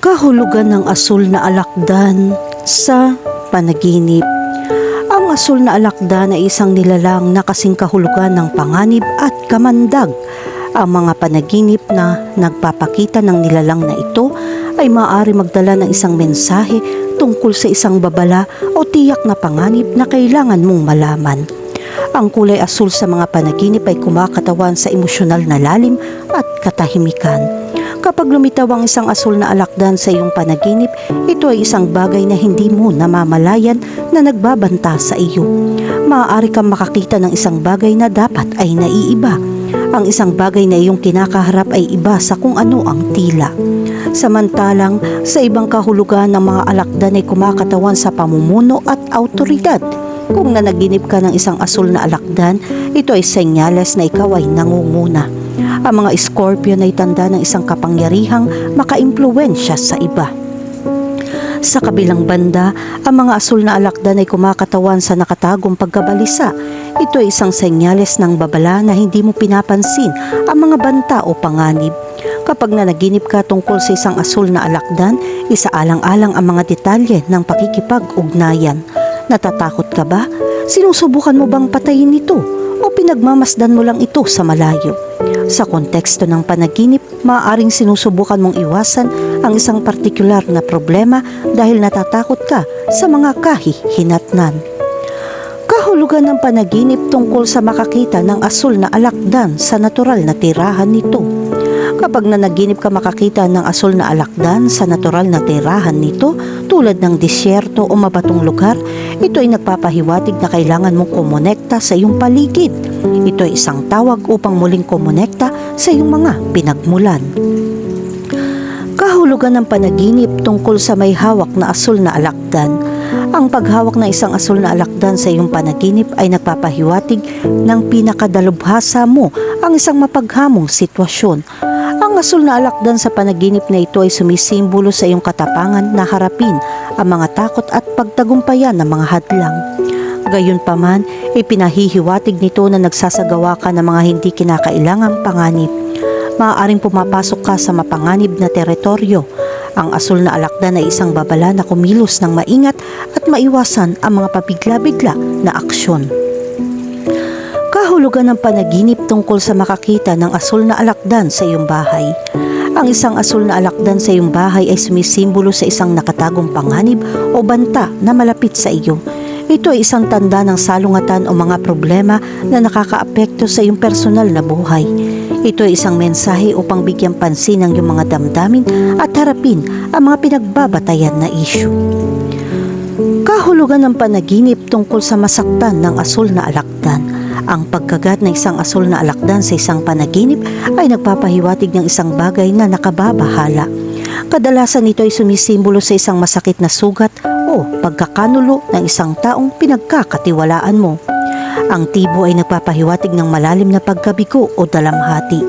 kahulugan ng asul na alakdan sa panaginip. Ang asul na alakdan ay isang nilalang na kasing kahulugan ng panganib at kamandag. Ang mga panaginip na nagpapakita ng nilalang na ito ay maaari magdala ng isang mensahe tungkol sa isang babala o tiyak na panganib na kailangan mong malaman. Ang kulay asul sa mga panaginip ay kumakatawan sa emosyonal na lalim at katahimikan. Kapag lumitaw ang isang asul na alakdan sa iyong panaginip, ito ay isang bagay na hindi mo namamalayan na nagbabanta sa iyo. Maaari kang makakita ng isang bagay na dapat ay naiiba. Ang isang bagay na iyong kinakaharap ay iba sa kung ano ang tila. Samantalang sa ibang kahulugan ng mga alakdan ay kumakatawan sa pamumuno at autoridad. Kung nanaginip ka ng isang asul na alakdan, ito ay senyales na ikaw ay nangunguna. Ang mga Scorpion ay tanda ng isang kapangyarihang makaimpluwensya sa iba. Sa kabilang banda, ang mga asul na alakdan ay kumakatawan sa nakatagong pagkabalisa. Ito ay isang senyales ng babala na hindi mo pinapansin ang mga banta o panganib. Kapag nanaginip ka tungkol sa isang asul na alakdan, isaalang-alang ang mga detalye ng pakikipag-ugnayan. Natatakot ka ba? Sinusubukan mo bang patayin ito? O pinagmamasdan mo lang ito sa malayo? Sa konteksto ng panaginip, maaaring sinusubukan mong iwasan ang isang partikular na problema dahil natatakot ka sa mga kahihinatnan. Kahulugan ng panaginip tungkol sa makakita ng asul na alakdan sa natural na tirahan nito. Kapag nanaginip ka makakita ng asul na alakdan sa natural na tirahan nito tulad ng disyerto o mabatong lugar, ito ay nagpapahiwatig na kailangan mong kumonekta sa iyong paligid. Ito ay isang tawag upang muling kumonekta sa iyong mga pinagmulan. Kahulugan ng panaginip tungkol sa may hawak na asul na alakdan. Ang paghawak ng isang asul na alakdan sa iyong panaginip ay nagpapahiwatig ng pinakadalubhasa mo ang isang mapaghamong sitwasyon. Asul na alakdan sa panaginip na ito ay sumisimbolo sa iyong katapangan na harapin ang mga takot at pagtagumpayan ng mga hadlang. Gayunpaman, ipinahihiwatig nito na nagsasagawa ka ng mga hindi kinakailangang panganib. Maaaring pumapasok ka sa mapanganib na teritoryo. Ang asul na alakdan ay isang babala na kumilos ng maingat at maiwasan ang mga pabigla-bigla na aksyon. Kahulugan ng panaginip tungkol sa makakita ng asul na alakdan sa iyong bahay. Ang isang asul na alakdan sa iyong bahay ay sumisimbolo sa isang nakatagong panganib o banta na malapit sa iyo. Ito ay isang tanda ng salungatan o mga problema na nakakaapekto sa iyong personal na buhay. Ito ay isang mensahe upang bigyan pansin ang iyong mga damdamin at harapin ang mga pinagbabatayan na issue. Kahulugan ng panaginip tungkol sa masaktan ng asul na alakdan. Ang pagkagat ng isang asul na alakdan sa isang panaginip ay nagpapahiwatig ng isang bagay na nakababahala. Kadalasan ito ay sumisimbolo sa isang masakit na sugat o pagkakanulo ng isang taong pinagkakatiwalaan mo. Ang tibo ay nagpapahiwatig ng malalim na pagkabigo o dalamhati.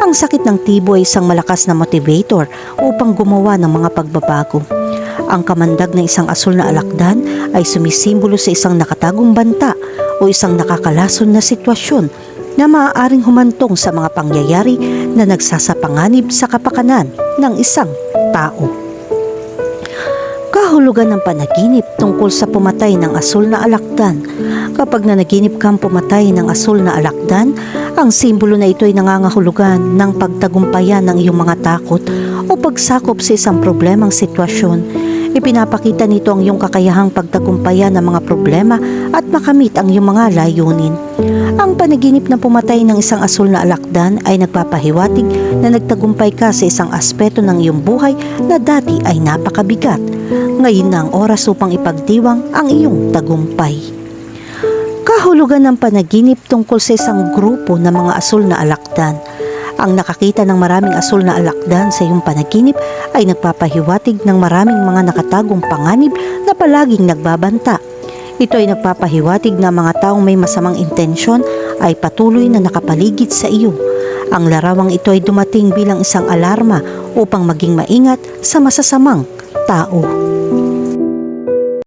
Ang sakit ng tibo ay isang malakas na motivator upang gumawa ng mga pagbabago. Ang kamandag ng isang asul na alakdan ay sumisimbolo sa isang nakatagong banta o isang nakakalason na sitwasyon na maaaring humantong sa mga pangyayari na nagsasapanganib sa kapakanan ng isang tao. Kahulugan ng panaginip tungkol sa pumatay ng asul na alakdan. Kapag nanaginip kang pumatay ng asul na alakdan, ang simbolo na ito ay nangangahulugan ng pagtagumpayan ng iyong mga takot o pagsakop sa isang problemang sitwasyon. Ipinapakita nito ang iyong kakayahang pagtagumpayan ng mga problema at makamit ang iyong mga layunin. Ang panaginip na pumatay ng isang asul na alakdan ay nagpapahiwatig na nagtagumpay ka sa isang aspeto ng iyong buhay na dati ay napakabigat. Ngayon na ang oras upang ipagdiwang ang iyong tagumpay. Kahulugan ng panaginip tungkol sa isang grupo ng mga asul na alakdan. Ang nakakita ng maraming asul na alakdan sa iyong panaginip ay nagpapahiwatig ng maraming mga nakatagong panganib na palaging nagbabanta. Ito ay nagpapahiwatig na mga taong may masamang intensyon ay patuloy na nakapaligid sa iyo. Ang larawang ito ay dumating bilang isang alarma upang maging maingat sa masasamang tao.